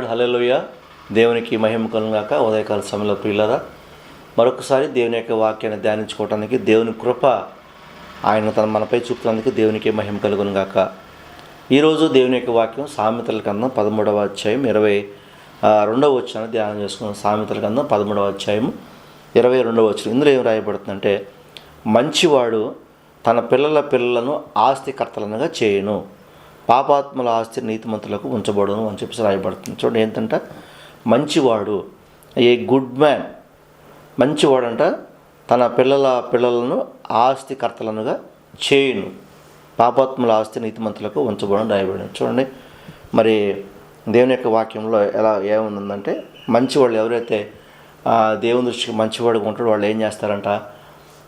హలోయ దేవునికి మహిమ కలుగాక ఉదయకాల సమయంలో ప్రియులరా మరొకసారి దేవుని యొక్క వాక్యాన్ని ధ్యానించుకోవడానికి దేవుని కృప ఆయన తన మనపై చూపుతున్నందుకు దేవునికి మహిమ కలుగునుగాక. ఈరోజు దేవుని యొక్క వాక్యం సామెతల కందం పదమూడవ అధ్యాయం ఇరవై రెండవ వచ్చిన ధ్యానం చేసుకున్నాం. సామెతల కందం పదమూడవ అధ్యాయం ఇరవై రెండవ వచ్చిన ఇందులో ఏం రాయబడుతుందంటే మంచివాడు తన పిల్లల పిల్లలను ఆస్తికర్తలనుగా చేయను. పాపాత్మల ఆస్తి నీతిమంతులకు ఉంచబడును అని చెప్పేసి రాయబడుతుంది. చూడండి ఏంటంట? మంచివాడు ఏ గుడ్ మ్యాన్. మంచివాడంట తన పిల్లల పిల్లలను ఆస్తికర్తలనుగా చేయును. పాపాత్ముల ఆస్తి నీతిమంతులకు ఉంచబడడం రాయబడింది. చూడండి మరి దేవుని యొక్క వాక్యంలో ఎలా ఏముందంటే మంచివాళ్ళు ఎవరైతే దేవుని దృష్టికి మంచివాడుగా ఉంటాడో వాళ్ళు ఏం చేస్తారంట?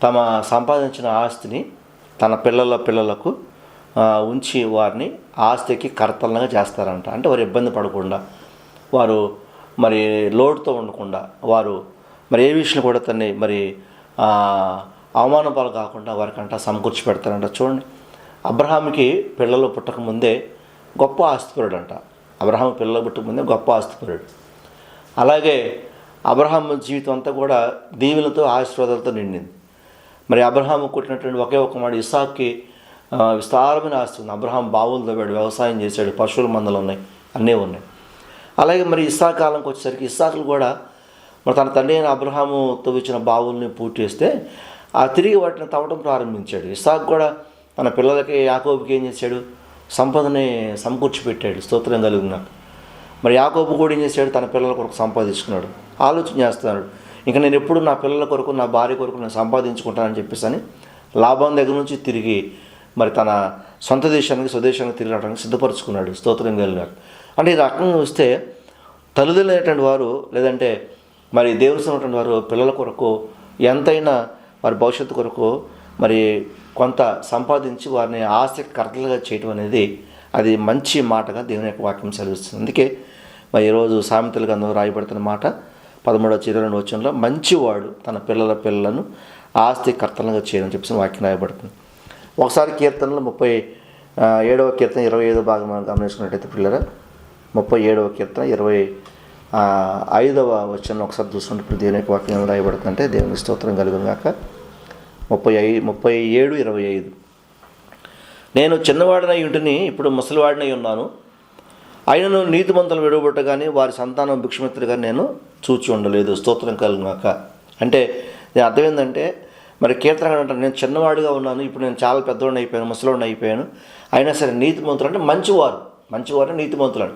తమ సంపాదించిన ఆస్తిని తన పిల్లల పిల్లలకు ఉంచి వారిని ఆస్తికి కర్తలంగా చేస్తారంట. అంటే వారు ఇబ్బంది పడకుండా వారు మరి లోటుతో ఉండకుండా వారు మరి ఏ విషయం కూడా తన్ని మరి ఆ, పాలు కాకుండా వారికంట సమకూర్చి పెడతారంట. చూడండి అబ్రహాంకి పిల్లలు పుట్టకముందే గొప్ప ఆస్తిపరుడు అంట అబ్రహాం పిల్లలు పుట్టకముందే గొప్ప ఆస్తిపరుడు. అలాగే అబ్రహాం జీవితం అంతా కూడా దీవులతో ఆశీర్వాదాలతో నిండింది. మరి అబ్రహాం కుట్టినటువంటి ఒకే ఒక మాట ఇసాక్కి విస్తారమైన ఆస్తి ఉంది. అబ్రహాం బావులు తవ్వాడు వ్యవసాయం చేశాడు పశువుల మందలు ఉన్నాయి అన్నీ ఉన్నాయి. అలాగే మరి ఇస్సాకాలంకి వచ్చేసరికి ఇస్సాకులు కూడా మరి తన తండ్రి అయిన అబ్రహాము తవ్వించిన బావుల్ని పూర్తి చేస్తే ఆ తిరిగి వాటిని తవ్వడం ప్రారంభించాడు. ఇస్సాకు కూడా తన పిల్లలకి యాకోబుకి ఏం చేశాడు? సంపదని సమకూర్చి పెట్టాడు స్తోత్రం కలిగినాక మరి యాకోబు కూడా ఏం చేశాడు? తన పిల్లల కొరకు సంపాదించుకున్నాడు ఆలోచన చేస్తున్నాడు. ఇంకా నేను ఎప్పుడు నా పిల్లల కొరకు నా భార్య కొరకు నేను సంపాదించుకుంటానని చెప్పేసి అని లాభం దగ్గర నుంచి తిరిగి మరి తన సొంత దేశానికి స్వదేశానికి తిరిగి రావడానికి సిద్ధపరచుకున్నాడు స్తోత్రం కలిగినాడు అంటే ఈ రకంగా వస్తే తల్లిదండ్రులైనటువంటి వారు లేదంటే మరి దేవుని వారు పిల్లల కొరకు ఎంతైనా వారి భవిష్యత్తు కొరకు మరి కొంత సంపాదించి వారిని ఆస్తికి కర్తలుగా చేయటం అనేది అది మంచి మాటగా దేవుని యొక్క వాక్యం సెలవిస్తుంది. అందుకే మరి ఈరోజు సామెతలు గంధం రాయబడుతున్న మాట పదమూడవ చిర రెండు వచ్చంలో మంచివాడు తన పిల్లల పిల్లలను ఆస్తికర్తలుగా చేయడం చెప్పేసి వాక్యం రాయబడుతుంది. ఒకసారి కీర్తనలు ముప్పై ఏడవ కీర్తన ఇరవై ఐదో భాగం మనం గమనించుకున్నట్టయితే పిల్లల ముప్పై ఏడవ కీర్తన ఇరవై ఐదవ వచ్చిన ఒకసారి చూసుకుంటే ఇప్పుడు దేవుని యొక్క వాక్యం రాయబడుతుందంటే దేవుని స్తోత్రం కలుగును గాక. ముప్పై ఐ ముప్పై ఏడు ఇరవై ఐదు. నేను చిన్నవాడినై ఇంటిని ఇప్పుడు ముసలివాడినై ఉన్నాను. ఆయనను నీతిమంతులు విడవబట్ట కానీ వారి సంతానం భిక్షమిత్రుగా నేను చూచి ఉండలేదు. స్తోత్రం కలుగునాక అంటే అర్థం ఏంటంటే మరి కీర్తన అంటారు నేను చిన్నవాడిగా ఉన్నాను ఇప్పుడు నేను చాలా పెద్దవాడిని అయిపోయాను ముసలివాడిని అయిపోయాను. అయినా సరే నీతిమంతులు అంటే మంచివారు మంచివారు నీతిమంతులు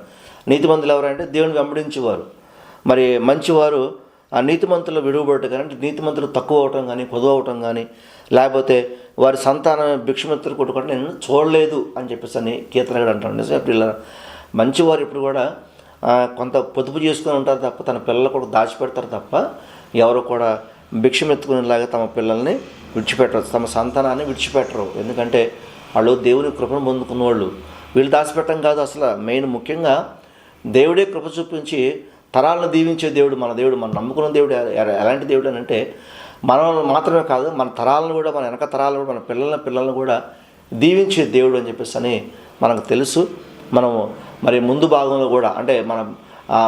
నీతిమంతులు ఎవరంటే దేవుని వెంబడించేవారు. మరి మంచివారు ఆ నీతిమంతులు విడువబడటం కానీ అంటే నీతిమంతులు తక్కువ అవటం కానీ పొదువు అవటం కానీ లేకపోతే వారి సంతానం భిక్షమిత్రులు కొట్టుకోవడం నేను చూడలేదు అని చెప్పేసి అని కీర్తనగాడు అంటాను నిజమే పిల్లలు మంచివారు ఇప్పుడు కూడా కొంత పొదుపు చేసుకొని ఉంటారు తప్ప తన పిల్లలు కూడా దాచిపెడతారు తప్ప ఎవరు కూడా భిక్షమెత్తుకునేలాగా తమ పిల్లల్ని విడిచిపెట్టరు తమ సంతానాన్ని విడిచిపెట్టరు. ఎందుకంటే వాళ్ళు దేవుని కృపను పొందుకున్న వాళ్ళు వీళ్ళు దాచిపెట్టడం కాదు అసలు. మెయిన్ ముఖ్యంగా దేవుడే కృప చూపించి తరాలను దీవించే దేవుడు మన దేవుడు మనం నమ్ముకున్న దేవుడు ఎలాంటి దేవుడు అని అంటే మనం మాత్రమే కాదు మన తరాలను కూడా మన వెనక తరాలను కూడా మన పిల్లల పిల్లలను కూడా దీవించే దేవుడు అని చెప్పేసి అని మనకు తెలుసు. మనము మరి ముందు భాగంలో కూడా అంటే మన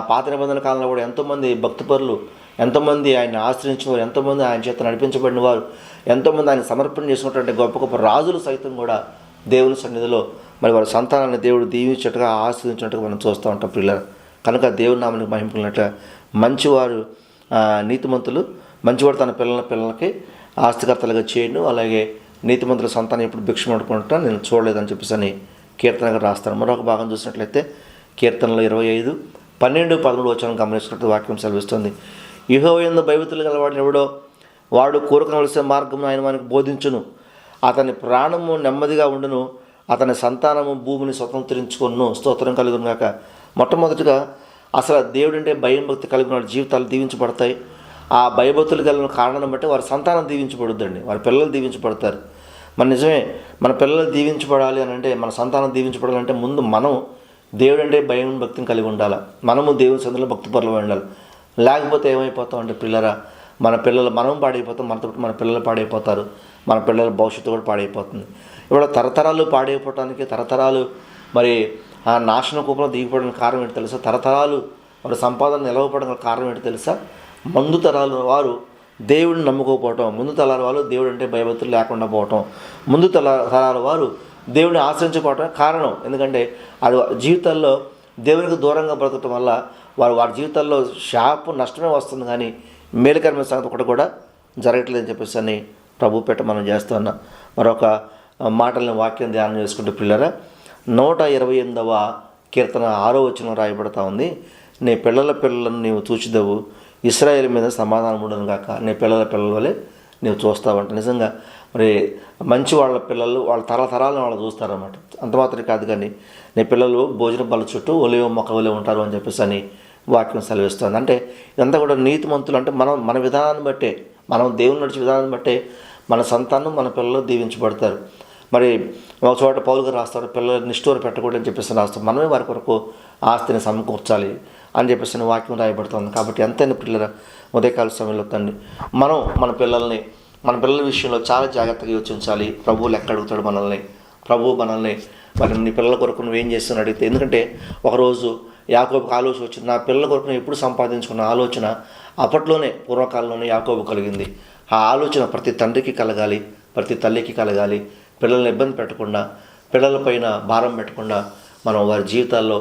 పాత నిబంధన కాలంలో కూడా ఎంతోమంది భక్తిపరులు ఎంతోమంది ఆయన ఆశ్రయించిన వారు ఎంతోమంది ఆయన చేత నడిపించబడిన వారు ఎంతోమంది ఆయన సమర్పణ చేసినటువంటి గొప్ప గొప్ప రాజులు సైతం కూడా దేవుని సన్నిధిలో మరి వారి సంతానాన్ని దేవుడు దీవించినట్టుగా ఆశ్రయించినట్టుగా మనం చూస్తూ ఉంటాం పిల్లలు కనుక దేవుని నామానికి మహింపున్నట్ల మంచివారు నీతిమంతులు మంచివాడు తన పిల్లల పిల్లలకి ఆస్తికర్తలుగా చేయను. అలాగే నీతిమంతుల సంతానం ఎప్పుడు భిక్షమడుకుంటా నేను చూడలేదని చెప్పేసి అని కీర్తనగా రాస్తాను మరొక భాగం చూసినట్లయితే కీర్తనలో ఇరవై ఐదు పన్నెండు పదమూడు వచ్చాను గమనించినట్టు వాక్యం సెలవిస్తుంది. యుహోయందు భయభతులు భయభక్తులు గలవాడిని ఎవడో వాడు కోరుకనవలసిన మార్గం ఆయన మనకు బోధించును. అతని ప్రాణము నెమ్మదిగా ఉండును. అతని సంతానము భూమిని స్వతంత్రించుకొను స్తోత్రం కలుగునుగాక మొట్టమొదటిగా అసలు దేవుడు అంటే భయం భక్తి కలిగిన వాడి జీవితాలు దీవించబడతాయి. ఆ భయభక్తులు కలిగిన కారణం బట్టి వారి సంతానం దీవించబడుద్దండి. వారి పిల్లలు దీవించబడతారు. మన నిజమే మన పిల్లలు దీవించబడాలి అని అంటే మన సంతానం దీవించబడాలంటే ముందు మనం దేవుడు అంటే భయం భక్తిని కలిగి ఉండాలి. మనము దేవుని సందులో భక్తి పరులు ఉండాలి. లేకపోతే ఏమైపోతామంటే పిల్లరా? మన పిల్లలు మనం పాడైపోతాం మనతో పాటు మన పిల్లలు పాడైపోతారు. మన పిల్లల భవిష్యత్తు కూడా పాడైపోతుంది. ఇప్పుడు తరతరాలు పాడైపోవటానికి తరతరాలు మరి ఆ నాశన కూపంలో దిగిపోవడానికి కారణం ఏంటి తెలుసా? తరతరాలు వారి సంపాదన నిలవపడడానికి కారణం ఏంటి తెలుసా? ముందు తరాలు వారు దేవుడిని నమ్ముకోకపోవటం ముందు తరాల వారు దేవుడు అంటే భయభక్తులు లేకుండా పోవటం ముందు తల తరాల వారు దేవుడిని ఆశ్రయించుకోవటం కారణం. ఎందుకంటే అది జీవితాల్లో దేవునికి దూరంగా బ్రతకటం వల్ల వారు వారి జీవితాల్లో షాపు నష్టమే వస్తుంది కానీ మేలుకరమైన సంగతి ఒకటి కూడా జరగట్లేదని చెప్పేసి అని ప్రభుపేట మనం చేస్తున్న మరొక మాటలను వాక్యం ధ్యానం చేసుకుంటే పిల్లరా నూట ఇరవై ఎనిమిదవ కీర్తన ఆరో వచనం రాయబడతా ఉంది. నీ పిల్లల పిల్లలను నీవు చూచిదవు ఇస్రాయేల్ మీద సమాధానం ఉండను కాక నీ పిల్లల పిల్లల వలె నీవు చూస్తావంట. నిజంగా మరి మంచి వాళ్ళ పిల్లలు వాళ్ళ తరతరాలను వాళ్ళు చూస్తారన్నమాట. అంత మాత్రమే కాదు కానీ నీ పిల్లలు భోజన బల్ల చుట్టూ ఒలివ మొక్క వలె ఉంటారు అని చెప్పేసి అని వాక్యం సెలవిస్తుంది. అంటే ఇదంతా కూడా నీతిమంతులు అంటే మనం మన విధానాన్ని బట్టే మనం దేవుని నడిచే విధానం బట్టే మన సంతానం మన పిల్లలు దీవించబడతారు. మరి ఒక చోట పౌలుగా రాస్తారు పిల్లలు నిష్ఠూర పెట్టకూడదని చెప్పేసి రాస్తారు. మనమే వారి కొరకు ఆస్తిని సమకూర్చాలి అని చెప్పేసి వాక్యం రాయబడుతుంది. కాబట్టి ఎంతైనా పిల్లల ఉదయకాల సమయంలో తండ్రి మనం మన పిల్లల్ని మన పిల్లల విషయంలో చాలా జాగ్రత్తగా యోచించాలి. ప్రభువులు ఎక్కడ అడుగుతాడు మనల్ని? ప్రభువు మనల్ని మరి నీ పిల్లల కొరకు నువ్వేం చేస్తున్నా అడిగితే ఎందుకంటే ఒకరోజు యాకోబుకు ఆలోచన వచ్చింది నా పిల్లల కొరకు నేను ఎప్పుడు సంపాదించుకున్న ఆలోచన అప్పట్లోనే పూర్వకాలంలోనే యాకోబు కలిగింది. ఆ ఆలోచన ప్రతి తండ్రికి కలగాలి ప్రతి తల్లికి కలగాలి. పిల్లల్ని ఇబ్బంది పెట్టకుండా పిల్లలపైన భారం పెట్టకుండా మనం వారి జీవితాల్లో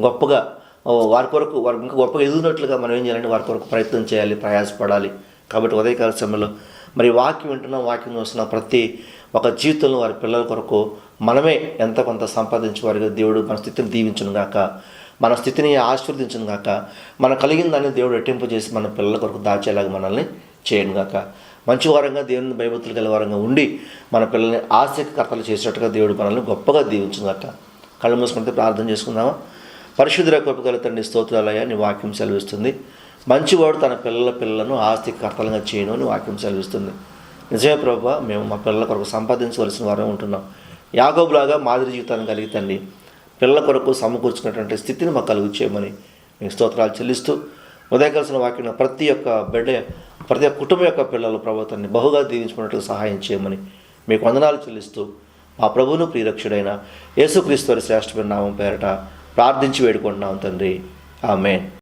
గొప్పగా వారి కొరకు వారి ఇంకా గొప్పగా ఎదుగునట్లుగా మనం ఏం చేయాలంటే వారి కొరకు ప్రయత్నం చేయాలి ప్రయాసపడాలి. కాబట్టి ఉదయకాల సమయంలో మరి వాక్యం వింటున్నాం వాక్యం చూస్తున్నాం. ప్రతి ఒక జీవితంలో వారి పిల్లల కొరకు మనమే ఎంత కొంత సంపాదించే దేవుడు మన స్థితిని దీవించును గాక మన స్థితిని ఆశీర్వదించును గాక. మన కలిగిన దాన్ని దేవుడు రెట్టింపు చేసి మన పిల్లల కొరకు దాచేలాగా మనల్ని చేయను గాక. మంచి వారంగా దేవుని భయభక్తులు గల వారంగా ఉండి మన పిల్లల్ని ఆసక్తికర్తలు చేసేట్టుగా దేవుడు మనల్ని గొప్పగా దీవించును గాక. కళ్ళు మూసుకుంటే ప్రార్థన చేసుకుందామా? పరిశుద్ధుల కృపగల తండ్రి స్తోత్రాలయ వాక్యం సెలవిస్తుంది. మంచివాడు తన పిల్లల పిల్లలను ఆస్తికర్తలుగా చేయను అని వాక్యం సెలవిస్తుంది. నిజమే ప్రభా మేము మా పిల్లల కొరకు సంపాదించవలసిన వారే ఉంటున్నాం. యాగోబులాగా మాదిరి జీవితాన్ని కలిగి తండ్రి పిల్లల కొరకు సమకూర్చుకున్నటువంటి స్థితిని మాకు కలుగు చేయమని మీకు స్తోత్రాలు చెల్లిస్తూ ఉదయకలసిన వాక్యం ప్రతి ఒక్క బిడ్డ ప్రతి ఒక్క కుటుంబం యొక్క పిల్లల ప్రభుత్వాన్ని బహుగా దీవించుకున్నట్లు సహాయం చేయమని మీకు వందనాలు చెల్లిస్తూ మా ప్రభువును ప్రియరక్షుడైన యేసుక్రీస్తు వారి శ్రేష్టమైన నామం పేరట ప్రార్థించి వేడుకుంటున్నాం తండ్రి. ఆమె